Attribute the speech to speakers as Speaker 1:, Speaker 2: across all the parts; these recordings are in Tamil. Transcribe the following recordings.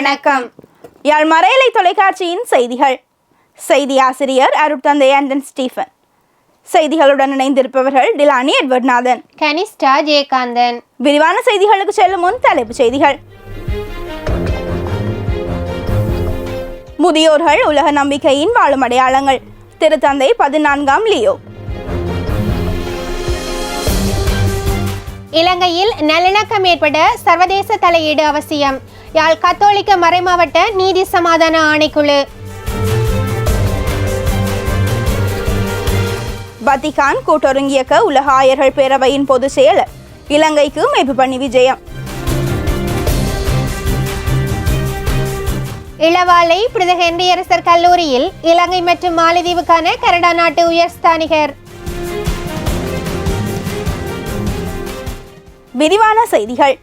Speaker 1: வணக்கம். யாழ் மறையலை தொலைக்காட்சியின் செய்திகள். செய்தி ஆசிரியர் அருட்தந்தை ஆண்டன் ஸ்டீஃபன். செய்திகளுடன் இணைந்திருப்பவர்கள் டிலானி எட்வர்ட்நாதன்.
Speaker 2: கனிஷ்டா ஜெயகாந்தன்.
Speaker 1: விரிவான செய்திகளுக்கு செல்லும் முன் தலைப்புச் செய்திகள். முதியோர்கள் உலக நம்பிக்கையின் வாழும் அடையாளங்கள். திருத்தந்தை பதினான்காம் லியோ.
Speaker 2: இலங்கையில் நல்லிணக்கம் ஏற்பட சர்வதேச தலையீடு அவசியம். யாழ் கத்தோலிக்க மறைமாவட்ட நீதி சமாதான ஆணைக்குழு.
Speaker 1: வத்திகான் கூட்டொருங்கியக்க உலக ஆயர்கள் பேரவையின் பொதுச் செயலர். இலங்கைக்கு மேய்ப்பு பண்ணி விஜயம்.
Speaker 2: இளவாலை புனித ஹென்ரியரசர் கல்லூரியில் இலங்கை மற்றும் மாலத்தீவுக்கான கனடா நாட்டு உயர்ஸ்தானிகர்
Speaker 1: விரிவான செய்திகள்.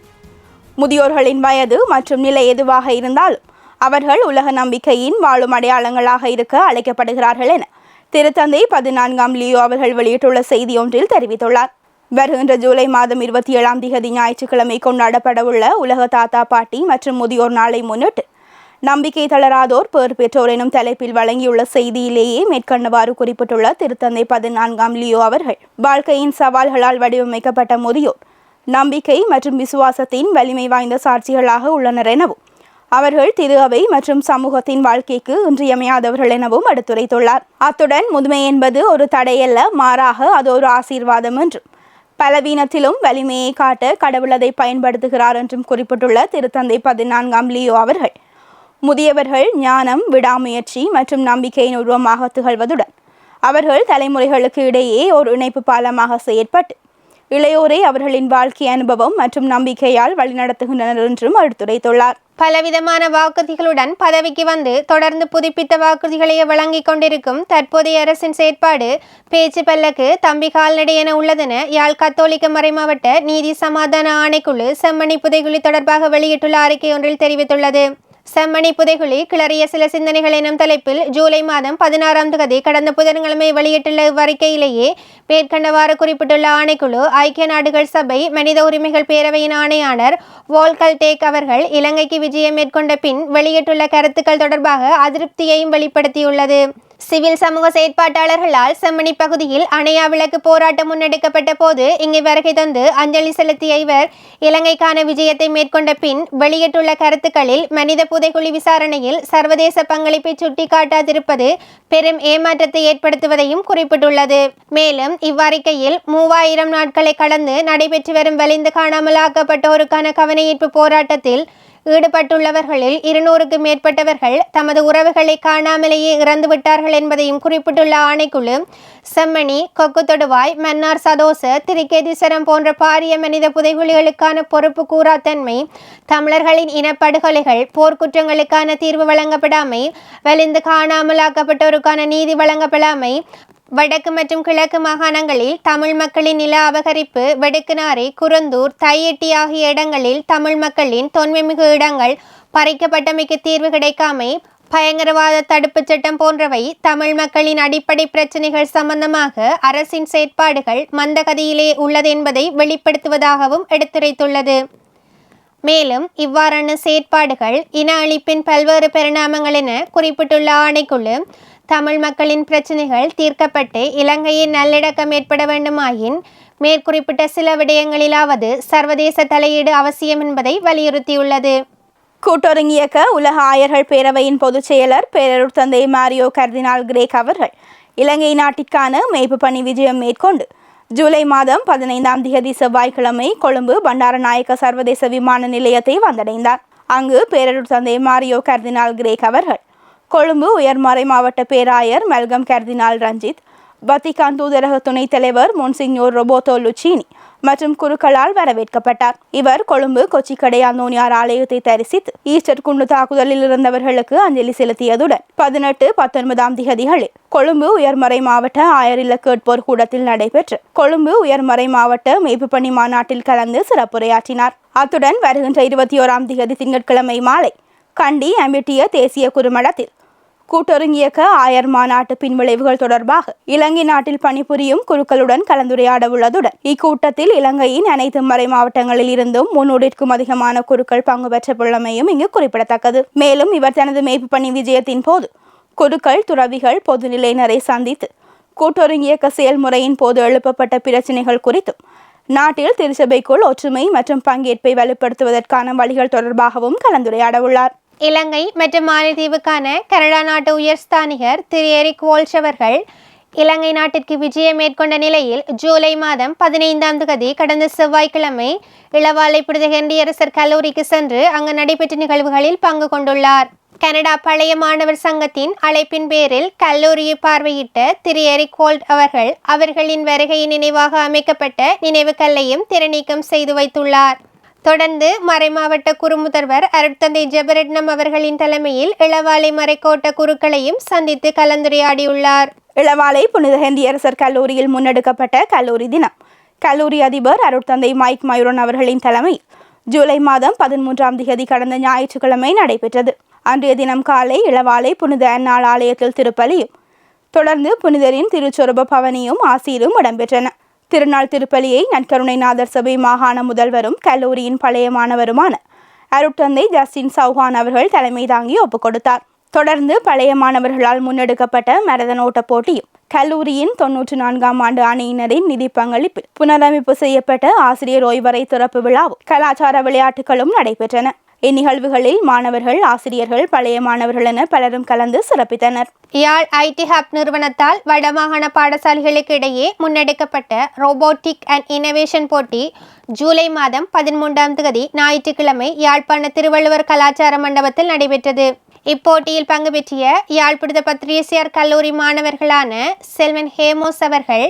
Speaker 1: முதியோர்களின் வயது மற்றும் நிலை எதுவாக இருந்தாலும் அவர்கள் உலக நம்பிக்கையின் வாழும் அடையாளங்களாக இருக்க அழைக்கப்படுகிறார்கள் என திருத்தந்தை பதினான்காம் லியோ அவர்கள் வெளியிட்டுள்ள செய்தி ஒன்றில் தெரிவித்துள்ளார். வருகின்ற ஜூலை மாதம் இருபத்தி ஏழாம் திகதி ஞாயிற்றுக்கிழமை கொண்டாடப்படவுள்ள உலக தாத்தா பாட்டி மற்றும் முதியோர் நாளை முன்னிட்டு நம்பிக்கை தளராதோர் பேர் பெற்றோர் எனும் தலைப்பில் வழங்கியுள்ள செய்தியிலேயே மேற்கண்டவாறு குறிப்பிட்டுள்ள திருத்தந்தை பதினான்காம் லியோ அவர்கள் வாழ்க்கையின் சவால்களால் வடிவமைக்கப்பட்ட முதியோர் நம்பிக்கை மற்றும் விசுவாசத்தின் வலிமை வாய்ந்த சாட்சிகளாக உள்ளனர் எனவும் அவர்கள் திரு அவை மற்றும் சமூகத்தின் வாழ்க்கைக்கு இன்றியமையாதவர்கள் எனவும் எடுத்துரைத்துள்ளார். அத்துடன் முதுமை என்பது ஒரு தடையல்ல மாறாக அது ஒரு ஆசீர்வாதம் என்றும் பலவீனத்திலும் வலிமையை காட்ட கடவுள் அதை பயன்படுத்துகிறார் என்றும் குறிப்பிட்டுள்ள திருத்தந்தை பதினான்காம் லியோ அவர்கள் முதியவர்கள் ஞானம் விடாமுயற்சி மற்றும் நம்பிக்கையின் உருவமாக திகழ்வதுடன் அவர்கள் தலைமுறைகளுக்கு இடையே ஒரு இணைப்பு பாலமாக செயற்பட்டு இளையோரை அவர்களின் வாழ்க்கை அனுபவம் மற்றும் நம்பிக்கையால் வழிநடத்துகின்றனர் என்றும் எடுத்துரைத்துள்ளார்
Speaker 2: பலவிதமான வாக்குறுதிகளுடன் பதவிக்கு வந்து தொடர்ந்து புதுப்பித்த வாக்குறுதிகளையே வழங்கிக் கொண்டிருக்கும் தற்போதைய அரசின் செயற்பாடு பேச்சு பல்லக்கு தம்பி கால்நடை என உள்ளதென யாழ் கத்தோலிக்க மறைமாவட்ட நீதி சமாதான ஆணைக்குழு செம்மணி புதைகுழி தொடர்பாக வெளியிட்டுள்ள அறிக்கை ஒன்றில் தெரிவித்துள்ளது. செம்மணி புதைகுழி கிளறிய சில சிந்தனைகள் எனும் தலைப்பில் ஜூலை மாதம் பதினாறாம் தேதி கடந்த புதன்கிழமை வெளியிட்டுள்ள இவ்வறிக்கையிலேயே மேற்கண்டவாறு குறிப்பிட்டுள்ள ஆணைக்குழு ஐக்கிய நாடுகள் சபை மனித உரிமைகள் பேரவையின் ஆணையாளர் வோல்கல் டேக் அவர்கள் இலங்கைக்கு விஜயம் மேற்கொண்ட பின் வெளியிட்டுள்ள கருத்துக்கள் தொடர்பாக அதிருப்தியையும் வெளிப்படுத்தியுள்ளது. சிவில் சமூக செயற்பாட்டாளர்களால் செம்மணி பகுதியில் அணையா விளக்கு போராட்டம் முன்னெடுக்கப்பட்ட போது இங்கு வருகை தந்து அஞ்சலி செலுத்திய இவர் இலங்கைக்கான விஜயத்தை மேற்கொண்ட பின் வெளியிட்டுள்ள கருத்துக்களில் மனித புதைகுழி விசாரணையில் சர்வதேச பங்களிப்பை சுட்டிக்காட்டாதிருப்பது பெரும் ஏமாற்றத்தை ஏற்படுத்துவதையும் குறிப்பிட்டுள்ளது. மேலும் இவ்வறிக்கையில் மூவாயிரம் நாட்களை கடந்து நடைபெற்று வரும் வலிந்து காணாமல் ஆக்கப்பட்டோருக்கான கவனஈர்ப்பு போராட்டத்தில் ஈடுபட்டுள்ளவர்களில் இருநூறுக்கு மேற்பட்டவர்கள் தமது உறவுகளை காணாமலேயே இறந்துவிட்டார்கள் என்பதையும் குறிப்பிட்டுள்ள ஆணைக்குழு செம்மணி கொக்கு தொடுவாய் மன்னார் சதோச திரிகேதீஸ்வரம் போன்ற பாரிய மனித புதைகுலிகளுக்கான பொறுப்பு கூறாத்தன்மை தமிழர்களின் இனப்படுகொலைகள் போர்க்குற்றங்களுக்கான தீர்வு வழங்கப்படாமை வலிந்து காணாமலாக்கப்பட்டோருக்கான நீதி வழங்கப்படாமை வடக்கு மற்றும் கிழக்கு மாகாணங்களில் தமிழ் மக்களின் நில அபகரிப்பு வெடுக்குநாறை குரந்தூர் தையெட்டி ஆகிய இடங்களில் தமிழ் மக்களின் தொன்மைமிகு இடங்கள் பறிக்கப்பட்டமைக்கு தீர்வு கிடைக்காமை பயங்கரவாத தடுப்புச் சட்டம் போன்றவை தமிழ் மக்களின் அடிப்படை பிரச்சினைகள் சம்பந்தமாக அரசின் செயற்பாடுகள் மந்தகதியிலே உள்ளது என்பதை வெளிப்படுத்துவதாகவும் எடுத்துரைத்துள்ளது. மேலும் இவ்வாறான செயற்பாடுகள் இன அழிப்பின் பல்வேறு பரிணாமங்கள் என குறிப்பிட்டுள்ள ஆணைக்குழு தமிழ் மக்களின் பிரச்சனைகள் தீர்க்கப்பட்டு இலங்கையின் நல்லடக்கம் ஏற்பட வேண்டுமாயின் மேற்குறிப்பிட்ட சில விடயங்களிலாவது சர்வதேச தலையீடு அவசியம் என்பதை வலியுறுத்தியுள்ளது.
Speaker 1: கூட்டொருங்கியக்க உலக ஆயர்கள் பேரவையின் பொதுச் செயலர் பேரூர் தந்தை மாரியோ கர்தினால் கிரேக் அவர்கள் இலங்கை நாட்டிற்கான மேய்ப்பு பணி விஜயம் மேற்கொண்டு ஜூலை மாதம் பதினைந்தாம் திகதி செவ்வாய்க்கிழமை கொழும்பு பண்டாரநாயக்க சர்வதேச விமான நிலையத்தை வந்தடைந்தார். அங்கு பேரூர் தந்தை மாரியோ கர்தினால் கிரேக் அவர்கள் கொழும்பு உயர்மறை மாவட்ட பேராயர் மெல்கம் கர்தினால் ரஞ்சித் வத்திகான் தூதரக துணைத் தலைவர் மொன்சிக்னோர் ரொபோட்டோ லுச்சினி மற்றும் குருக்களால் வரவேற்கப்பட்டார். இவர் கொழும்பு கொச்சிக்கடை அந்தோனியார் ஆலயத்தை தரிசித்து ஈஸ்டர் குண்டு தாக்குதலில் இருந்தவர்களுக்கு அஞ்சலி செலுத்தியதுடன் பதினெட்டு பத்தொன்பதாம் திகதிகளில் கொழும்பு உயர்மறை மாவட்ட ஆயரில கேட்போர் கூடத்தில் நடைபெற்ற கொழும்பு உயர்மறை மாவட்ட மீட்பு பணி மாநாட்டில் கலந்து சிறப்புரையாற்றினார். அத்துடன் வருகின்ற இருபத்தி ஓராம் திகதி திங்கட்கிழமை மாலை கண்டி அமிட்டிய தேசிய குறுமடத்தில் கூட்டொருங்கியக்க ஆயர் மாநாட்டு பின்விளைவுகள் தொடர்பாக இலங்கை நாட்டில் பணிபுரியும் குழுக்களுடன் கலந்துரையாட உள்ளதுடன் இக்கூட்டத்தில் இலங்கையின் அனைத்து மறை மாவட்டங்களில் இருந்தும் முன்னூறிற்கும் அதிகமான குழுக்கள் பங்கு பெற்றுள்ளமையும் இங்கு குறிப்பிடத்தக்கது. மேலும் இவர் தனது மேய்ப்பு பணி விஜயத்தின் போது குழுக்கள் துறவிகள் பொதுநிலையினரை சந்தித்து கூட்டொருங்கியக்க செயல்முறையின் போது எழுப்பப்பட்ட பிரச்சினைகள் குறித்தும் நாட்டில் திருச்சபைக்குள் ஒற்றுமை மற்றும் பங்கேற்பை வலுப்படுத்துவதற்கான வழிகள் தொடர்பாகவும் கலந்துரையாட உள்ளார்
Speaker 2: இலங்கை மற்றும் மாலத்தீவுக்கான கனடா நாட்டு உயர்ஸ்தானிகர் திரு எரிக் வால்ஷ் அவர்கள் இலங்கை நாட்டிற்கு விஜயம் மேற்கொண்ட நிலையில் ஜூலை மாதம் பதினைந்தாம் தேதி கடந்த செவ்வாய்க்கிழமை இளவாலை புனித ஹென்றியரசர் கல்லூரிக்கு சென்று அங்கு நடைபெற்ற நிகழ்வுகளில் பங்கு கொண்டுள்ளார். கனடா பழைய மாணவர் சங்கத்தின் அழைப்பின் பேரில் கல்லூரியை பார்வையிட்ட திரு எரிக் வால்ட் அவர்கள் அவர்களின் வருகையின் நினைவாக அமைக்கப்பட்ட நினைவு கல்லையும் திறநீக்கம் செய்து வைத்துள்ளார். தொடர்ந்து மறைமாவட்ட குறுமுதல்வர் அருட்தந்தை ஜெபரட்னம் அவர்களின் தலைமையில் இளவாலை மறைக்கோட்ட குருக்களையும் சந்தித்து கலந்துரையாடியுள்ளார்.
Speaker 1: இளவாலை புனித ஹெந்தியரசர் கல்லூரியில் முன்னெடுக்கப்பட்ட கல்லூரி தினம். கல்லூரி அதிபர் அருட்தந்தை மைக் மயூரன் அவர்களின் தலைமையில் ஜூலை மாதம் பதிமூன்றாம் தேதி கடந்த ஞாயிற்றுக்கிழமை நடைபெற்றது. அன்றைய தினம் காலை இளவாலை புனித அன்னாள் ஆலயத்தில் திருப்பலியும் தொடர்ந்து புனிதரின் திருச்சொரப பவனியும் ஆசீரும் இடம்பெற்றன. திருநாள் திருப்பலியை நற்கருணைநாதர் சபை மாகாண முதல்வரும் கல்லூரியின் பழைய மாணவருமான அருட்தந்தை ஜஸ்டின் சௌஹான் அவர்கள் தலைமை தாங்கி ஒப்புக் கொடுத்தார். தொடர்ந்து பழைய மாணவர்களால் முன்னெடுக்கப்பட்ட மரதனோட்ட போட்டியும் கல்லூரியின் தொன்னூற்றி நான்காம் ஆண்டு அணியினரின் நிதி பங்களிப்பில் புனரமைப்பு செய்யப்பட்ட ஆசிரியர் ஓய்வறை திறப்பு விழாவும் கலாச்சார விளையாட்டுகளும் நடைபெற்றன. இந்நிகழ்வுகளில் மாணவர்கள் ஆசிரியர்கள் பழைய மாணவர்கள் என பலரும் கலந்து சிறப்பித்தனர்.
Speaker 2: யாழ் ஐடி ஹப் நிறுவனத்தால் வடமாகாண பாடசாலைகளுக்கு இடையே முன்னெடுக்கப்பட்ட ரோபோட்டிக் அண்ட் இனோவேஷன் போட்டி ஜூலை மாதம் பதிமூன்றாம் தேதி ஞாயிற்றுக்கிழமை யாழ்ப்பாண திருவள்ளுவர் கலாச்சார மண்டபத்தில் நடைபெற்றது. இப்போட்டியில் பங்கு பெற்றிய யாழ்ப்பாண பத்ரீசியார் கல்லூரி மாணவர்களான செல்வன் ஹேமோஸ் அவர்கள்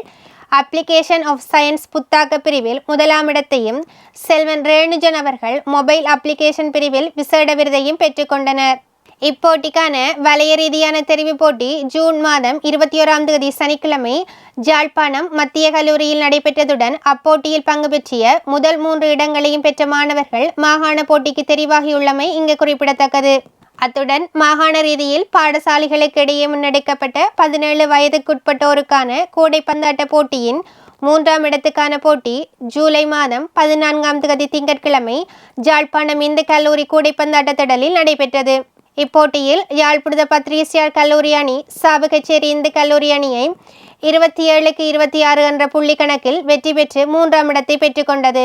Speaker 2: அப்ளிகேஷன் ஆஃப் சயின்ஸ் புத்தாக்க பிரிவில் முதலாமிடத்தையும் செல்வன் ரேணுஜன் அவர்கள் மொபைல் அப்ளிகேஷன் பிரிவில் விசேட விருதையும் பெற்றுக்கொண்டனர் இப்போட்டிக்கான வலய ரீதியான தெரிவு போட்டி ஜூன் மாதம் இருபத்தி ஓராம் தேதி சனிக்கிழமை ஜாழ்ப்பாணம் மத்திய கல்லூரியில் நடைபெற்றதுடன் அப்போட்டியில் பங்கு பெற்றிய முதல் மூன்று இடங்களையும் பெற்ற மாணவர்கள் மாகாண போட்டிக்கு தெரிவாகியுள்ளமை இங்கு குறிப்பிடத்தக்கது. அத்துடன் மாகாண ரீதியில் பாடசாலைகளுக்கு இடையே முன்னெடுக்கப்பட்ட பதினேழு வயதுக்குட்பட்டோருக்கான கூடைப்பந்தாட்ட போட்டியின் மூன்றாம் இடத்துக்கான போட்டி ஜூலை மாதம் பதினான்காம் தேதி திங்கட்கிழமை ஜாழ்ப்பாணம் இந்து கல்லூரி கூடைப்பந்தாட்ட திடலில் நடைபெற்றது. இப்போட்டியில் யாழ்ப்புடுத பத்ரீசியார் கல்லூரி அணி சாபகச்சேரி இந்து கல்லூரி அணியை இருபத்தி ஏழுக்கு இருபத்தி ஆறு என்ற புள்ளி கணக்கில் வெற்றி பெற்று மூன்றாம் இடத்தை பெற்றுக்கொண்டது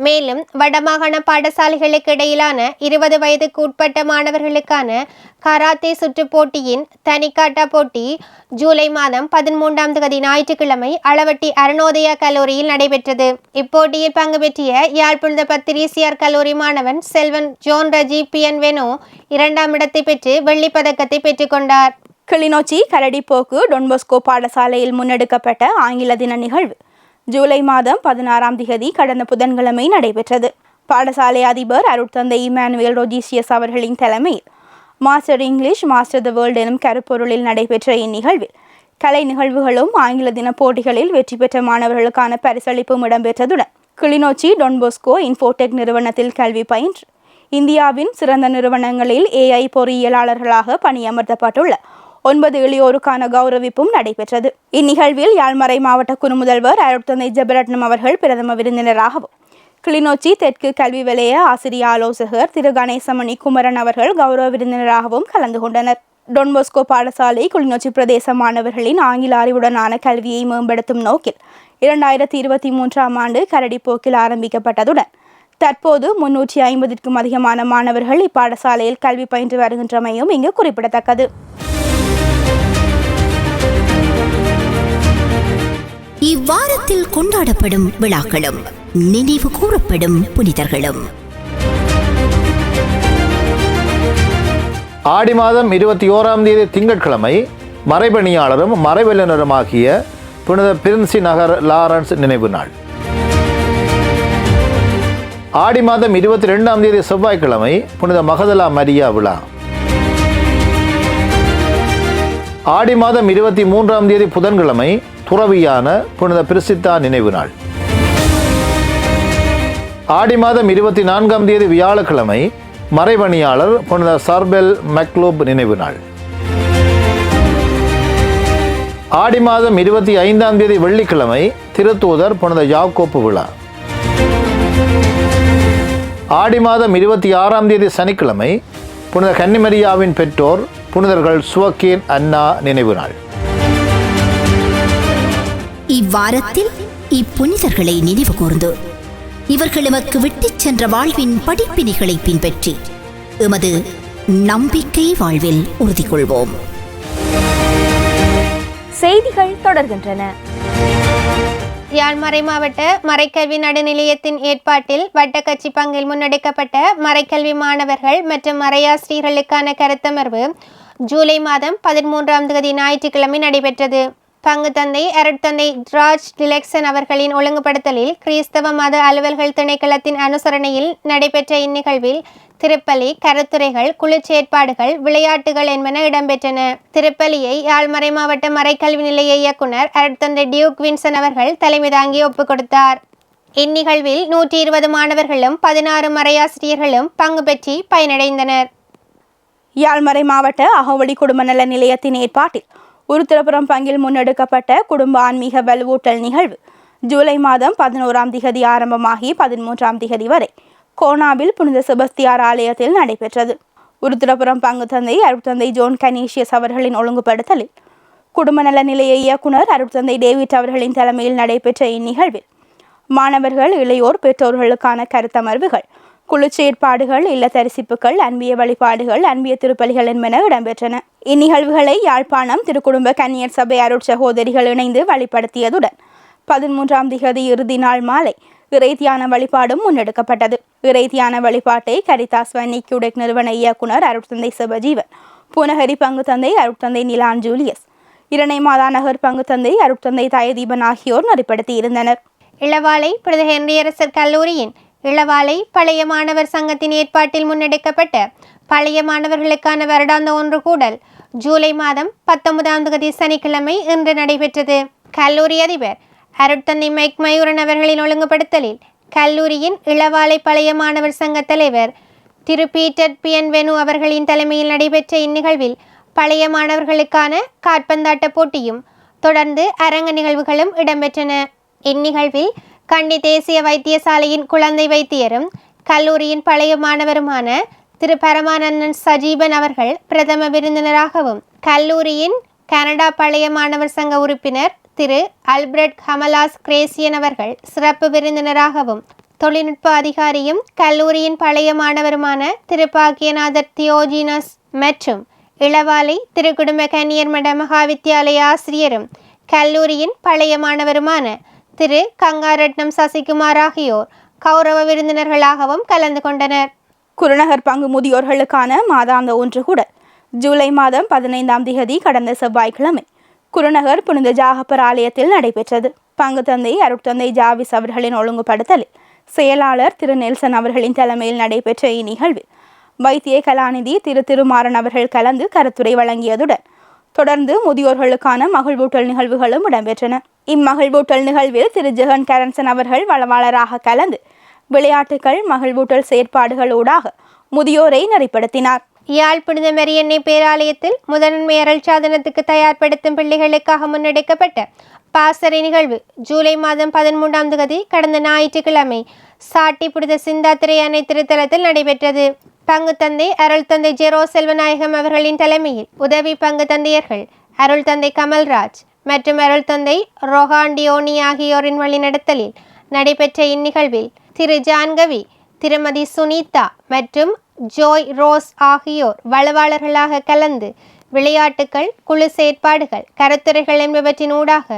Speaker 2: மேலும் வடமாகாண பாடசாலைகளுக்கு இடையிலான இருபது வயதுக்கு உட்பட்ட மாணவர்களுக்கான கராத்தே சுற்று போட்டியின் தனிக்காட்டா போட்டி ஜூலை மாதம் பதிமூன்றாம் தேதி ஞாயிற்றுக்கிழமை அளவட்டி அருணோதயா கல்லூரியில் நடைபெற்றது. இப்போட்டியில் பங்கு பெற்றிய யாழ்ப்புழுத பத்திரிசியார் கல்லூரி மாணவன் செல்வன் ஜோன் ரஜி பி என் இரண்டாம் இடத்தை பெற்று வெள்ளிப் பதக்கத்தை பெற்றுக்கொண்டார்
Speaker 1: கிளிநொச்சி கரடிப்போக்கு டொன்போஸ்கோ பாடசாலையில் முன்னெடுக்கப்பட்ட ஆங்கில தின நிகழ்வு. ஜூலை மாதம் பதினாறாம் திகதி கடந்த புதன்கிழமை நடைபெற்றது. பாடசாலை அதிபர் அருட்தந்தை இமானுவேல் ரொஜிசியஸ் அவர்களின் தலைமையில் master English master the world எனும் கருப்பொருளில் நடைபெற்ற இந்நிகழ்வில் கலை நிகழ்வுகளும் ஆங்கில தின போட்டிகளில் வெற்றி பெற்ற மாணவர்களுக்கான பரிசளிப்பும் இடம்பெற்றதுடன் கிளிநொச்சி டொன்போஸ்கோ இன்ஃபோடெக் நிறுவனத்தில் கல்வி பயின்று. இந்தியாவின் சிறந்த நிறுவனங்களில் ஏஐ பொறியியலாளர்களாக பணியமர்த்தப்பட்டுள்ள ஒன்பது இளையோருக்கான கௌரவிப்பும் நடைபெற்றது. இந்நிகழ்வில் யாழ்மறை மாவட்ட குறுமுதல்வர் அருட்தந்தை ஜெபரட்னம் அவர்கள் பிரதம விருந்தினராகவும் கிளிநொச்சி தெற்கு கல்வி வலய ஆசிரிய ஆலோசகர் திரு. கணேசமணி குமரன் அவர்கள் கௌரவ விருந்தினராகவும் கலந்து கொண்டனர். டொன்போஸ்கோ பாடசாலை கிளிநொச்சி பிரதேச மாணவர்களின் ஆங்கில அறிவுடனான கல்வியை மேம்படுத்தும் நோக்கில் இரண்டாயிரத்தி இருபத்தி மூன்றாம் ஆண்டு கரடிப்போக்கில் ஆரம்பிக்கப்பட்டதுடன் தற்போது முன்னூற்றி ஐம்பதிற்கும் அதிகமான மாணவர்கள் இப்பாடசாலையில் கல்வி பயின்று வருகின்றமையும் இங்கு குறிப்பிடத்தக்கது.
Speaker 3: இவ்வாரத்தில் கொண்டாடப்படும் விழாக்களும் நினைவு கூறப்படும் புனிதர்களும்.
Speaker 4: ஆடி மாதம் இருபத்தி ஓராம் தேதி திங்கட்கிழமை மறைபணியாளரும் மறைவல்லுநருமாகிய புனித பிரின்சி நகர் லாரன்ஸ் நினைவு நாள். ஆடி மாதம் இருபத்தி ரெண்டாம் தேதி செவ்வாய்க்கிழமை புனித மகதலா மரியா விழா. ஆடி மாதம் இருபத்தி மூன்றாம் தேதி புதன்கிழமை துறவியான புனித பிரிசித்தா நினைவு நாள். ஆடி மாதம் இருபத்தி நான்காம் தேதி வியாழக்கிழமை மறைபணியாளர் புனித சார்பெல் மெக்லோப் நினைவு நாள். ஆடி மாதம் இருபத்தி ஐந்தாம் தேதி வெள்ளிக்கிழமை திருத்தூதர் புனித யாக்கோப்பு விழா. ஆடி மாதம் இருபத்தி ஆறாம் தேதி சனிக்கிழமை புனித கன்னிமரியாவின் பெற்றோர் புனிதர்கள் சுவக்கேன் அன்னா நினைவு நாள்.
Speaker 3: இவ்வாரத்தில் இப்புனிதர்களை நினைவு கூர்ந்து இவர்கள் எமக்கு விட்டுச் சென்ற வாழ்வின் படிப்பினைகளை பின்பற்றி எமது நம்பிக்கை வாழ்வில் உறுதி கொள்வோம்
Speaker 1: செய்திகள் தொடர்கின்றன.
Speaker 2: யாழ் மறை மாவட்ட மறைக்கல்வி நடுநிலையத்தின் ஏற்பாட்டில் வட்டக்கட்சி பங்கில் முன்னெடுக்கப்பட்ட மறைக்கல்வி மாணவர்கள் மற்றும் மறையாசிரியர்களுக்கான கருத்தமர்வு ஜூலை மாதம் பதிமூன்றாம் தேதி ஞாயிற்றுக்கிழமை நடைபெற்றது. பங்கு தந்தை அருட்தந்தை ராஜ் டிலெக்சன் அவர்களின் ஒழுங்குபடுத்தலில் கிறிஸ்தவ மத அலுவல்கள் திணைக்களத்தின் அனுசரணையில் நடைபெற்ற இந்நிகழ்வில் திருப்பலி கருத்துரைகள் குழு செயற்பாடுகள் விளையாட்டுகள் என்பன இடம்பெற்றன. திருப்பலியை யாழ்மறை மாவட்ட மறைக்கல்வி நிலைய இயக்குனர் அருட்தந்தை டியூக் வின்சன் அவர்கள் தலைமை தாங்கி ஒப்புக் கொடுத்தார். இந்நிகழ்வில் நூற்றி இருபது மாணவர்களும் பதினாறு மறையாசிரியர்களும் பங்கு பெற்றி பயனடைந்தனர்.
Speaker 1: யாழ்மறை மாவட்ட அகவழி குடும்ப நல நிலையத்தின் ஏற்பாட்டில் உருத்திரபுரம் பங்கில் முன்னெடுக்கப்பட்ட குடும்ப ஆன்மீக வலுவூட்டல் நிகழ்வு. ஜூலை மாதம் பதினோராம் திகதி ஆரம்பமாகி பதிமூன்றாம் திகதி வரை கோனாவில் புனித செபஸ்தியார் ஆலயத்தில் நடைபெற்றது. உருத்திரபுரம் பங்கு தந்தை அருட்தந்தை ஜோன் கனீஷியஸ் அவர்களின் ஒழுங்குபடுத்தலில் குடும்ப நல நிலைய இயக்குனர் அருட்தந்தை டேவிட் அவர்களின் தலைமையில் நடைபெற்ற இந்நிகழ்வில் மாணவர்கள் இளையோர் பெற்றோர்களுக்கான கருத்தமர்வுகள் குழு செயற்பாடுகள் இல்லத்தரிசிப்புகள் அன்பிய வழிபாடுகள் அன்பிய திருப்பலிகள் என்பன இடம்பெற்றன. இந்நிகழ்வுகளை யாழ்ப்பாணம் திருக்குடும்ப கன்னியர் சபை அருட் சகோதரிகள் இணைந்து வழிபடுத்தியதுடன் பதிமூன்றாம் திகதி இறுதி நாள் மாலை இறை தியான வழிபாடும் முன்னெடுக்கப்பட்டது. இறை தியான வழிபாட்டை கரிதாஸ் வன்னி நிறுவன இயக்குனர் அருட்தந்தை சிவஜீவன் பூனகரி பங்கு தந்தை அருட்தந்தை நிலான் ஜூலியஸ் இரணை மாதா நகர் பங்கு தந்தை அருட்தந்தை தயதீபன் ஆகியோர் நடைபடுத்தி இருந்தனர்
Speaker 2: இளவாலை புனித கல்லூரியின் இளவாலை பழைய மாணவர் சங்கத்தின் ஏற்பாட்டில் முன்னெடுக்கப்பட்ட பழைய மாணவர்களுக்கான வருடாந்த ஒன்று கூடல் ஜூலை மாதம் பத்தொன்பதாம் தேதி சனிக்கிழமை இன்று நடைபெற்றது. கல்லூரி அதிபர் அருட்தந்தை மைக் மயூரன் அவர்களின் ஒழுங்குபடுத்தலில் கல்லூரியின் இளவாலை பழைய மாணவர் சங்க தலைவர் Thiru Peter P N Venu அவர்களின் தலைமையில் நடைபெற்ற இந்நிகழ்வில் பழைய மாணவர்களுக்கான காற்பந்தாட்ட போட்டியும் தொடர்ந்து அரங்க நிகழ்வுகளும் இடம்பெற்றன. இந்நிகழ்வில் கண்டி தேசிய வைத்தியசாலையின் குழந்தை வைத்தியரும் கல்லூரியின் பழைய மாணவருமான திரு. பரமானந்தன் சஜீபன் அவர்கள் பிரதம விருந்தினராகவும் கல்லூரியின் கனடா பழைய மாணவர் சங்க உறுப்பினர் திரு. அல்பிரட் ஹமலாஸ் கிரேசியன் அவர்கள் சிறப்பு விருந்தினராகவும் தொழில்நுட்ப அதிகாரியும் கல்லூரியின் பழைய மாணவருமான திரு. பாக்கியநாதர் தியோஜினஸ் மற்றும் இளவாலை திருக்குடும்ப கன்னியர் மட மகாவித்தியாலய ஆசிரியரும் கல்லூரியின் பழைய மாணவருமான திரு கங்காரட்னம் சசிகுமார் ஆகியோர் கௌரவ விருந்தினர்களாகவும் கலந்து கொண்டனர்.
Speaker 1: குருநகர் பங்கு முதியோர்களுக்கான மாதாந்த ஒன்று கூட. ஜூலை மாதம் பதினைந்தாம் திகதி கடந்த செவ்வாய்க்கிழமை குருநகர் புனித ஜாகப்பர் ஆலயத்தில் நடைபெற்றது. பங்கு தந்தை அருட்தந்தை ஜாவிஸ் அவர்களின் ஒழுங்குபடுத்தலில் செயலாளர் திரு நெல்சன் அவர்களின் தலைமையில் நடைபெற்ற இந்நிகழ்வில் வைத்திய கலாநிதி திரு திருமாறன் அவர்கள் கலந்து கருத்துரை வழங்கியதுடன் தொடர்ந்து முதியோர்களுக்கான மகிழ்வூட்டல் நிகழ்வுகளும் இடம்பெற்றன. இம்மகிழ்வூட்டல் நிகழ்வில் திரு. ஜெகன் கரன்சன் அவர்கள் வளவாளராக கலந்து விளையாட்டுகள் மகிழ்வூட்டல் செயற்பாடுகளூடாக முதியோரை நெறிப்படுத்தினார்.
Speaker 2: யாழ் புனித மரியன்னை பேராலயத்தில் முதன்மை அருள் சாதனத்துக்கு தயார்படுத்தும் பிள்ளைகளுக்காக முன்னெடுக்கப்பட்ட பாசறை நிகழ்வு. ஜூலை மாதம் பதிமூன்றாம் தேதி கடந்த ஞாயிற்றுக்கிழமை சாட்டி பிடித்த சிந்தாத்திரை அணை திருத்தலத்தில் நடைபெற்றது. பங்கு தந்தை அருள் தந்தை ஜெரோ செல்வநாயகம் அவர்களின் தலைமையில் உதவி பங்கு தந்தையர்கள் அருள் தந்தை கமல்ராஜ் மற்றும் அருள் தந்தை ரொஹாண்டியோனி ஆகியோரின் வழிநடத்தலில் நடைபெற்ற இந்நிகழ்வில் திரு ஜான்கவி திருமதி சுனிதா மற்றும் ஜோய் ரோஸ் ஆகியோர் வளவாளர்களாக கலந்து விளையாட்டுகள் குழு செயற்பாடுகள் கருத்துரைகள் என்பவற்றின் ஊடாக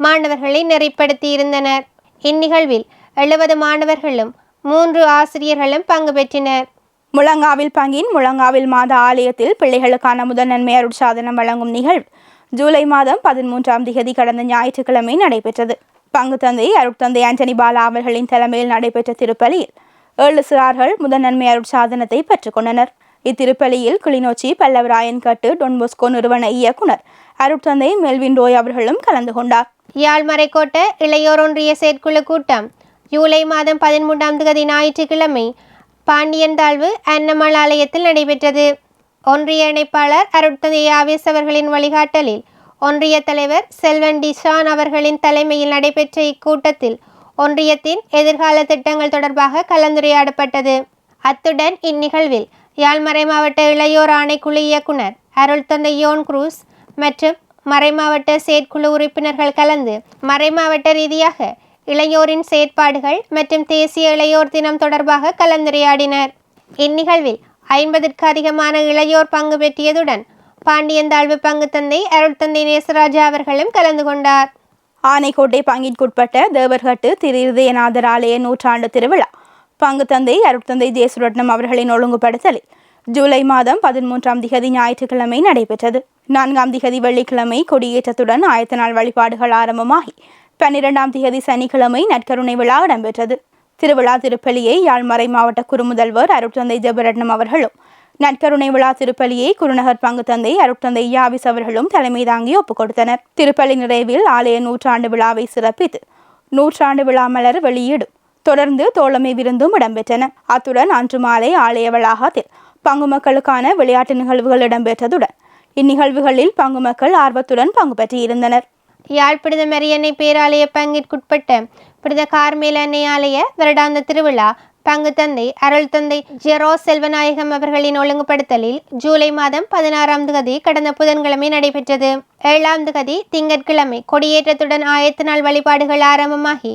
Speaker 2: மாணவர்களை நெறிப்படுத்தியிருந்தனர். இந்நிகழ்வில் எழுபது மாணவர்களும் மூன்று ஆசிரியர்களும் பங்கு பெற்றனர்.
Speaker 1: முழங்காவில் பங்கின் முழங்காவில் மாத ஆலயத்தில் பிள்ளைகளுக்கான முதல் நன்மை அருட்சாதனம் வழங்கும் நிகழ்வு ஜூலை மாதம் பதிமூன்றாம் திகதி கடந்த ஞாயிற்றுக்கிழமை நடைபெற்றது. பங்கு தந்தை அருட்தந்தை ஆண்டனி பாலா அவர்களின் தலைமையில் நடைபெற்ற திருப்பலியில் ஏழு சிறார்கள் முதல் நன்மை அருட்சாதனத்தை பெற்றுக்கொண்டனர் இத்திருப்பலியில் கிளிநொச்சி பல்லவராயன் கட்டு டொன்பொஸ்கோ நிறுவன இயக்குனர் அருட்தந்தை மெல்வின் ரோய் அவர்களும் கலந்து கொண்டார்.
Speaker 2: யாழ் மறைக்கோட்ட இளையோர் ஒன்றிய செயற்குழு கூட்டம். ஜூலை மாதம் பதிமூன்றாம் தேதி ஞாயிற்றுக்கிழமை பாண்டியன் தாழ்வு அன்னமல் ஆலயத்தில் நடைபெற்றது. ஒன்றிய இணைப்பாளர் அருட்தந்தை ஆவேஸ் அவர்களின் வழிகாட்டலில் ஒன்றிய தலைவர் செல்வன் டிஷான் அவர்களின் தலைமையில் நடைபெற்ற இக்கூட்டத்தில் ஒன்றியத்தின் எதிர்கால திட்டங்கள் தொடர்பாக கலந்துரையாடப்பட்டது. அத்துடன் இந்நிகழ்வில் யாழ்மறை மாவட்ட இளையோர் ஆணைக்குழு இயக்குனர் அருள் தந்தை யோன் குரூஸ் மற்றும் மறைமாவட்ட செயற்குழு உறுப்பினர்கள் கலந்து மறைமாவட்ட ரீதியாக இளையோரின் செயற்பாடுகள் மற்றும் தேசிய இளையோர் தினம் தொடர்பாக கலந்துரையாடினர். இந்நிகழ்வில் ஐம்பதற்கு அதிகமான இளையோர் பங்கு பெற்றியதுடன் பாண்டியந்தாழ்வு பங்கு தந்தை அருள் தந்தை நேசராஜா அவர்களும் கலந்து கொண்டார்.
Speaker 1: ஆனைக்கோட்டை பங்கிற்குட்பட்ட தேவர்கட்டு திரு இருதயநாதர் ஆலய நூற்றாண்டு திருவிழா பங்கு தந்தை அருட்தந்தை ஜேசுரட்னம் அவர்களின் ஒழுங்குபடுத்தலில் ஜூலை மாதம் பதிமூன்றாம் திகதி ஞாயிற்றுக்கிழமை நடைபெற்றது. நான்காம் திகதி வெள்ளிக்கிழமை கொடியேற்றத்துடன் ஆயத்த நாள் வழிபாடுகள் ஆரம்பமாகி பன்னிரெண்டாம் திகதி சனிக்கிழமை நற்கருணை விழா இடம்பெற்றது. திருவிழா திருப்பலியை யாழ்மறை மாவட்ட குறுமுதல்வர் அருட்தந்தை ஜெபரட்னம் அவர்களும் நற்கருணை விழா திருப்பலியை குருநகர் பங்கு தந்தை அருட்தந்தை யாவிஸ் அவர்களும் தலைமை தாங்கி ஒப்புக் கொடுத்தனர். திருப்பலி நிறைவில் ஆலய நூற்றாண்டு விழாவை சிறப்பித்து நூற்றாண்டு விழா மலர் வெளியீடு தொடர்ந்து தோழமை விருந்தும் இடம்பெற்றன. அத்துடன் அன்று மாலை ஆலய வளாகத்தில் பங்கு மக்களுக்கான விளையாட்டு நிகழ்வுகள் இடம்பெற்றதுடன் இந்நிகழ்வுகளில் பங்கு மக்கள் ஆர்வத்துடன் பங்கு பெற்றிருந்தனர்.
Speaker 2: யாழ் மரியன்னை பேராலய பங்கிற்குட்பட்ட பிடித கார்மேல் அன்னை ஆலய வருடாந்த திருவிழா பங்கு தந்தை அருள் தந்தை ஜெரோ செல்வநாயகம் அவர்களின் ஒழுங்குபடுத்தலில் ஜூலை மாதம் பதினாறாம் தேதி கடந்த புதன்கிழமை நடைபெற்றது. ஏழாம் தேதி திங்கட்கிழமை கொடியேற்றத்துடன் ஆயத்த நாள் வழிபாடுகள் ஆரம்பமாகி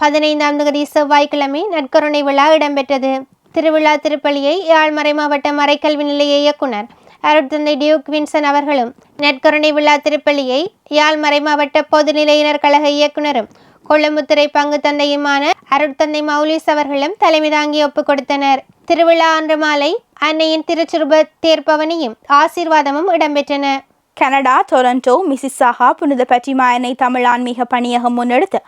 Speaker 2: பதினைந்தாம் தேதி செவ்வாய்க்கிழமை நற்கருணை விழா இடம்பெற்றது. திருவிழா திருப்பலியை யாழ்மறை மாவட்ட மறைக்கல்வி நிலைய இயக்குனர் அருட்தந்தை டியூக் வின்சன் அவர்களும் நற்கருணை விழா திருப்பலியை யாழ் மறைமாவட்ட பொதுநிலையினர் கழக இயக்குனரும் கொள்ளமுத்துறை பங்கு தந்தையுமான அருட்தந்தை மௌலிஸ் அவர்களும் தலைமை தாங்கி ஒப்புக் கொடுத்தனர். திருவிழா அன்று மாலை அன்னையின் திருச்சுருப தேர்ப்பவனியும் ஆசீர்வாதமும் இடம்பெற்றன.
Speaker 1: கனடா டொரண்டோ மிசிசாகா புனித பற்றிமாயனை தமிழ் ஆன்மீக பணியகம் முன்னெடுத்து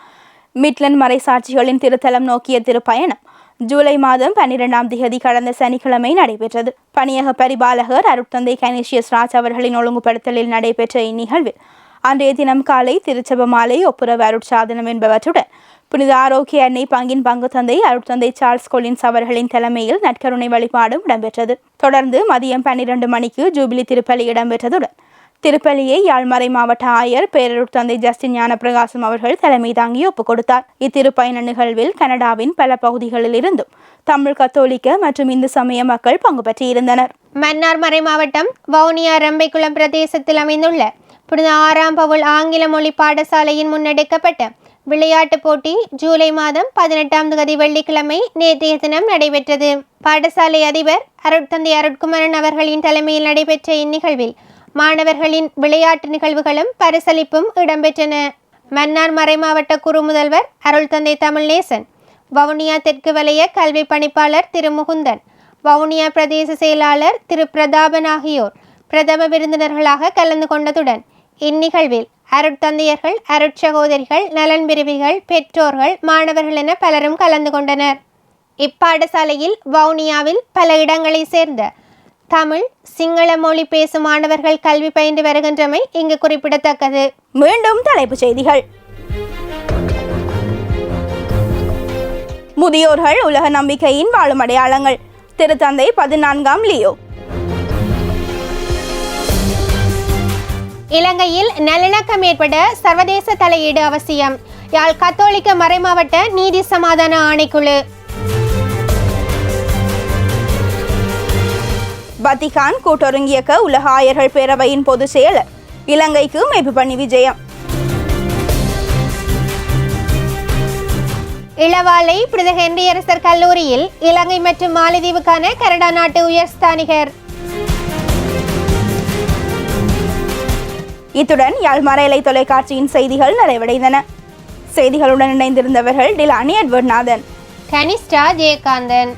Speaker 1: மிட்லன் மறைசாட்சிகளின் திருத்தலம் நோக்கிய திருப்பயணம் ஜூலை மாதம் பன்னிரெண்டாம் திகதி கடந்த சனிக்கிழமை நடைபெற்றது. பணியக பரிபாலகர் அருட்தந்தை கனேஷியஸ் ராஜ் அவர்களின் ஒழுங்குபடுத்தலில் நடைபெற்ற இந்நிகழ்வில் அன்றைய தினம் காலை திருச்செபமாலை ஒப்புரவு அருட்சாதனம் என்பவற்றுடன் புனித ஆரோக்கிய அன்னை பங்கின் பங்கு தந்தை அருட்தந்தை சார்ல்ஸ் கொலின்ஸ் அவர்களின் தலைமையில் நற்கருணை வழிபாடும் இடம்பெற்றது. தொடர்ந்து மதியம் பன்னிரண்டு மணிக்கு ஜூபிலி திருப்பலி இடம்பெற்றதுடன் திருப்பலியை யாழ்மறை மாவட்ட ஆயர் பேரருட் தந்தை ஜஸ்டின் ஞானப்பிரகாசம் அவர்கள் தலைமை தாங்கி ஒப்புக் கொடுத்தார் இத்திருப்பயண நிகழ்வில் கனடாவின் பல பகுதிகளில் இருந்தும் தமிழ் கத்தோலிக்க மற்றும் இந்து சமய மக்கள் பங்கு பெற்றிருந்தனர்.
Speaker 2: மன்னார் மறை மாவட்டம் வவுனியா ரம்பைக்குளம் பிரதேசத்தில் அமைந்துள்ள புனித ஆறாம் பவுல் ஆங்கில மொழி பாடசாலையின் முன்னெடுக்கப்பட்ட விளையாட்டுப் போட்டி ஜூலை மாதம் பதினெட்டாம் தேதி வெள்ளிக்கிழமை நேற்றைய தினம் நடைபெற்றது. பாடசாலை அதிபர் அருட்தந்தை அருட்குமரன் அவர்களின் தலைமையில் நடைபெற்ற இந்நிகழ்வில் மாணவர்களின் விளையாட்டு நிகழ்வுகளும் பரிசளிப்பும் இடம்பெற்றன. மன்னார் மறைமாவட்ட குறு முதல்வர் அருள் தந்தை தமிழ்நேசன் வவுனியா தெற்கு வலய கல்வி பணிப்பாளர் திரு முகுந்தன் வவுனியா பிரதேச செயலாளர் திரு பிரதாபன் ஆகியோர் பிரதம விருந்தினர்களாக கலந்து கொண்டதுடன் இந்நிகழ்வில் அருட்தந்தையர்கள் அருட்சகோதரிகள் நலன் பிரிவிகள் பெற்றோர்கள் மாணவர்கள் என பலரும் கலந்து கொண்டனர். இப்பாடசாலையில் வவுனியாவில் பல இடங்களை சேர்ந்த தமிழ் சிங்கள மொழி பேசும் மாணவர்கள் கல்வி பயின்று வருகின்றமை இங்கு குறிப்பிடத்தக்கது.
Speaker 1: மீண்டும் தலைப்புச் செய்திகள். முதியோர்கள் உலக நம்பிக்கையின் வாழும் அடையாளங்கள். திருத்தந்தை பதினான்காம் லியோ.
Speaker 2: இலங்கையில் நல்லிணக்கம் ஏற்பட சர்வதேச தலையீடு அவசியம். யாழ் கத்தோலிக்க மறைமாவட்ட நீதி சமாதான ஆணைக்குழு.
Speaker 1: வத்திகான் கூட்டொருங்கியக்க உலக ஆயர்கள் பேரவையின் பொதுச் செயலர். இலங்கைக்கு மேய்ப்பு பண்ணி விஜயம்.
Speaker 2: இளவாலை புனித ஹென்ரியரசர் கல்லூரியில் இலங்கை மற்றும் மாலத்தீவுக்கான கனடா நாட்டு உயர்ஸ்தானிகர்
Speaker 1: இத்துடன் யாழ் மறையலை தொலைக்காட்சியின் செய்திகள் நிறைவடைந்தன. செய்திகளுடன் இணைந்திருந்தவர்கள் டிலானி எட்வர்ட் நாதன்
Speaker 2: கனிஷ்டா ஜெயகாந்தன்.